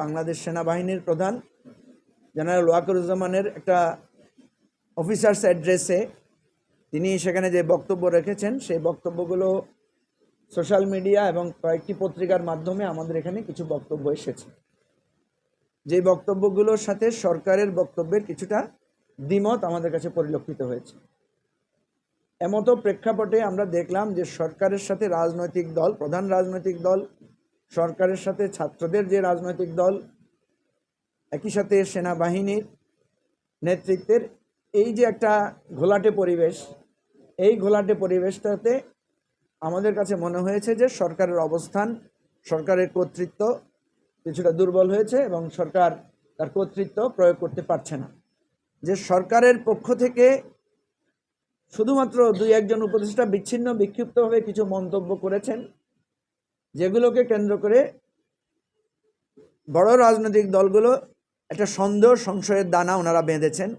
বাংলাদেশ সেনাবাহিনীর প্রধান, জেনারেল ওয়াকরুজ্জামানের একটা অফিসার্স অ্যাড্রেসে তিনি সেখানে যে বক্তব্য রেখেছেন, সেই বক্তব্যগুলো সোশ্যাল মিডিয়া এবং কয়েকটি পত্রিকার মাধ্যমে আমাদের এখানে কিছু বক্তব্য এসেছে। যে বক্তব্যগুলোর সাথে সরকারের বক্তব্যের কিছুটা দ্বিমত আমাদের কাছে পরিলক্ষিত হয়েছে। এমতো প্রেক্ষাপটে আমরা দেখলাম যে সরকারের সাথে রাজনৈতিক দল, প্রধান রাজনৈতিক দল সরকারের সাথে ছাত্রদের যে রাজনৈতিক দল, একই সাথে সেনাবাহিনীর নেতৃত্বের এই যে একটা ঘোলাটে পরিবেশ, এই ঘোলাটে পরিবেশটাতে আমাদের কাছে মনে হয়েছে যে সরকারের অবস্থান, সরকারের কর্তৃত্ব কিছুটা দুর্বল হয়েছে এবং সরকার তার কর্তৃত্ব প্রয়োগ করতে পারছে না। যে সরকারের পক্ষ থেকে শুধুমাত্র দুই একজন উপদেষ্টা বিচ্ছিন্ন বিক্ষিপ্তভাবে কিছু মন্তব্য করেছেন যেগুলোকে কেন্দ্র করে বড় রাজনৈতিক দলগুলো একটা সন্দেহ, সংশয়ের দানা ওনারা বেঁধেছেন।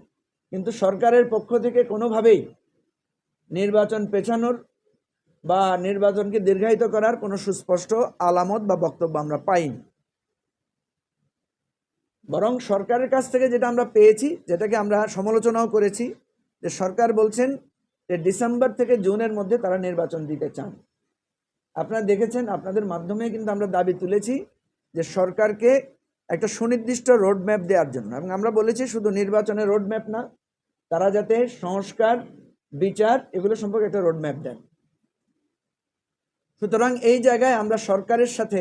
কিন্তু সরকারের পক্ষ থেকে কোনোভাবেই নির্বাচন পেছানোর বা নির্বাচনকে দীর্ঘায়িত করার কোনো সুস্পষ্ট আলামত বা বক্তব্য আমরা পাইনি। বরং সরকারের কাছ থেকে যেটা আমরা পেয়েছি, যেটাকে আমরা সমালোচনাও করেছি, যে সরকার বলছেন যে ডিসেম্বর থেকে জুনের মধ্যে তারা নির্বাচন দিতে চান। আপনারা দেখেছেন, আপনাদের মাধ্যমে কিন্তু আমরা দাবি তুলেছি যে সরকারকে একটা সুনির্দিষ্ট রোডম্যাপ দেওয়ার জন্য। এবং আমরা বলেছি শুধু নির্বাচনের রোডম্যাপ না, তারা যাতে সংস্কার, বিচার এগুলো সম্পর্কে একটা রোডম্যাপ দেন। সুতরাং এই জায়গায় আমরা সরকারের সাথে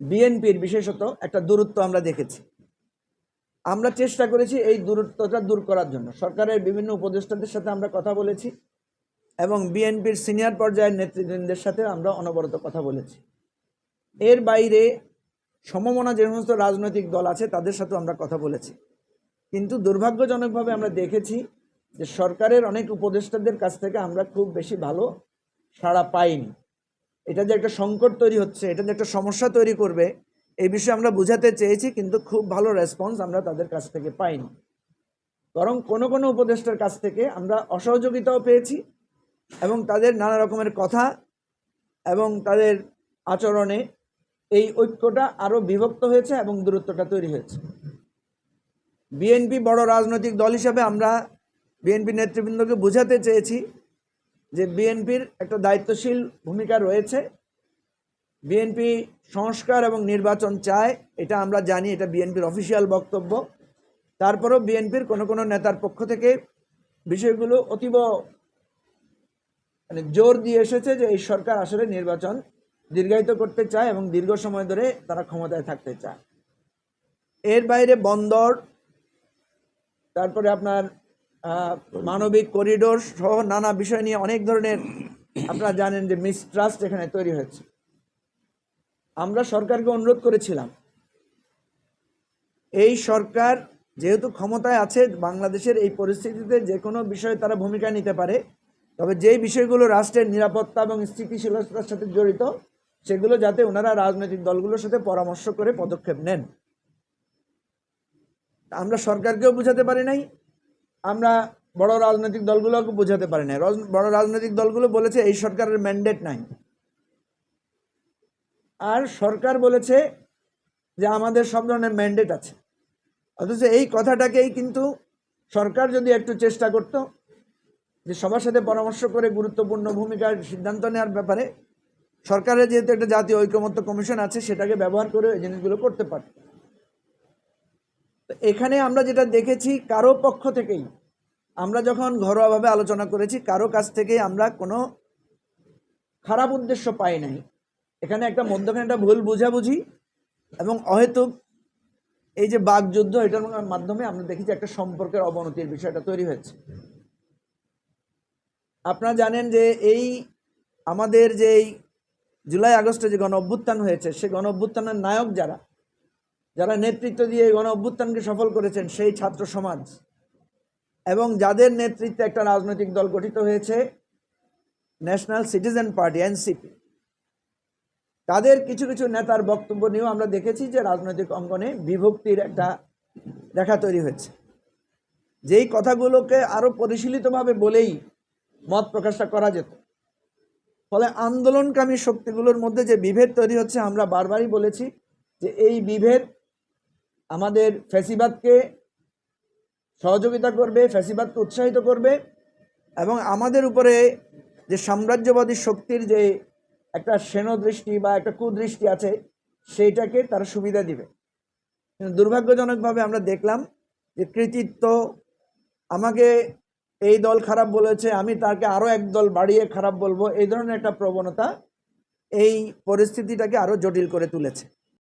বিএনপির বিশেষত একটা দূরত্ব আমরা দেখেছি। আমরা চেষ্টা করেছি এই দূরত্বটা দূর করার জন্য। সরকারের বিভিন্ন উপদেষ্টাদের সাথে আমরা কথা বলেছি। এবং বিএনপির সিনিয়র পর্যায়ের নেতৃবৃন্দের সাথে আমরা অনবরত কথা বলেছি। এর বাইরে সমমনা যে সমস্ত রাজনৈতিক দল আছে, তাদের সাথেও আমরা কথা বলেছি। কিন্তু দুর্ভাগ্যজনকভাবে আমরা দেখেছি যে সরকারের অনেক উপদেষ্টাদের কাছ থেকে আমরা খুব বেশি ভালো সাড়া পাইনি। এটা যে একটা সংকট তৈরি হচ্ছে, এটা যে একটা সমস্যা তৈরি করবে, এই বিষয়ে আমরা বুঝাতে চেয়েছি, কিন্তু খুব ভালো রেসপন্স আমরা তাদের কাছ থেকে পাইনি। বরং কোনো কোনো উপদেষ্টার কাছ থেকে আমরা অসহযোগিতাও পেয়েছি এবং তাদের নানা রকমের কথা এবং তাদের আচরণে এই ঐক্যটা আরও বিভক্ত হয়েছে এবং দূরত্বটা তৈরি হয়েছে। বিএনপি বড় রাজনৈতিক দল হিসাবে আমরা বিএনপি নেতৃবৃন্দকে বোঝাতে চেয়েছি যে বিএনপির একটা দায়িত্বশীল ভূমিকা রয়েছে। বিএনপি সংস্কার এবং নির্বাচন চায়, এটা আমরা জানি, এটা বিএনপির অফিসিয়াল বক্তব্য। তারপরেও বিএনপির কোনো কোনো নেতার পক্ষ থেকে বিষয়গুলো অতীব মানে জোর দিয়ে এসেছে যে এই সরকার আসলে নির্বাচন দীর্ঘায়িত করতে চায় এবং দীর্ঘ সময় ধরে তারা ক্ষমতায় থাকতে চায়। এর বাইরে বন্দর, তারপরে আপনার মানবিক করিডোর সহ নানা বিষয় নিয়ে অনেক ধরনের আপনারা জানেন যে মিসট্রাস্ট এখানে তৈরি হয়েছে। আমরা সরকারকে অনুরোধ করেছিলাম, এই সরকার যেহেতু ক্ষমতায় আছে, বাংলাদেশের এই পরিস্থিতিতে যে কোনো বিষয়ে তারা ভূমিকা নিতে পারে তবে যেই বিষয়গুলো রাষ্ট্রের নিরাপত্তা এবং স্থিতিশীলতার সাথে জড়িত, সেগুলো যাতে ওনারা রাজনৈতিক দলগুলোর সাথে পরামর্শ করে পদক্ষেপ নেন। আমরা সরকারকেও বোঝাতে পারি নাই, আমরা বড় রাজনৈতিক দলগুলোকে বোঝাতে পারি নাই। বড় রাজনৈতিক দলগুলো বলেছে এই সরকারের ম্যান্ডেট নাই। আর সরকার বলেছে যে আমাদের সব ধরনের ম্যান্ডেট আছে। অথচ এই কথাটাকেই কিন্তু সরকার যদি একটু চেষ্টা করত যে সবার সাথে পরামর্শ করে গুরুত্বপূর্ণ ভূমিকার সিদ্ধান্ত নেওয়ার ব্যাপারে সরকারের যেহেতু একটা জাতীয় ঐকমত্য কমিশন আছে, সেটাকে ব্যবহার করে এই জিনিসগুলো করতে পারত তো এখানে আমরা যেটা দেখেছি, কারও পক্ষ থেকেই আমরা যখন ঘরোয়াভাবে আলোচনা করেছি, কারও কাছ থেকে আমরা কোনো খারাপ উদ্দেশ্য পাই নাই। এখানে একটা মধ্যখানে একটা ভুল বুঝাবুঝি এবং অহেতুক এই যে বাকযুদ্ধ, এটার মাধ্যমে আমরা দেখেছি একটা সম্পর্কের অবনতির বিষয়টা তৈরি হয়েছে। আপনারা জানেন যে এই আমাদের যে এই জুলাই আগস্টে যে গণ অভ্যুত্থান হয়েছে, সে গণ অভ্যুত্থানের নায়ক যারা যারা নেতৃত্ব দিয়ে এই গণ অভ্যুত্থানকে সফল করেছেন সেই ছাত্র সমাজ এবং যাদের নেতৃত্বে একটা রাজনৈতিক দল গঠিত হয়েছে, ন্যাশনাল সিটিজেন পার্টি, এনসিপি, তাদের কিছু কিছু নেতার বক্তব্য নিয়েও আমরা দেখেছি যে রাজনৈতিক অঙ্গনে বিভক্তির একটা দেখা তৈরি হয়েছে। যেই কথাগুলোকে আরও পরিশীলিতভাবে বলেই মত প্রকাশটা করা যেত। ফলে আন্দোলনকামী শক্তিগুলোর মধ্যে যে বিভেদ তৈরি হচ্ছে, আমরা বারবারই বলেছি যে এই বিভেদ আমাদের ফ্যাসিবাদকে সহযোগিতা করবে, ফ্যাসিবাদকে উৎসাহিত করবে এবং আমাদের উপরে যে সাম্রাজ্যবাদী শক্তির যে একটা সেনদৃষ্টি বা একটা কুদৃষ্টি আছে, সেইটাকে তারা সুবিধা দিবে। কিন্তু দুর্ভাগ্যজনকভাবে আমরা দেখলাম যে কৃতিত্ব আমাকে এই দল খারাপ বলেছে, আমি তাকে আরও এক দল বাড়িয়ে খারাপ বলব, এই ধরনের একটা প্রবণতা এই পরিস্থিতিটাকে আরও জটিল করে তুলেছে।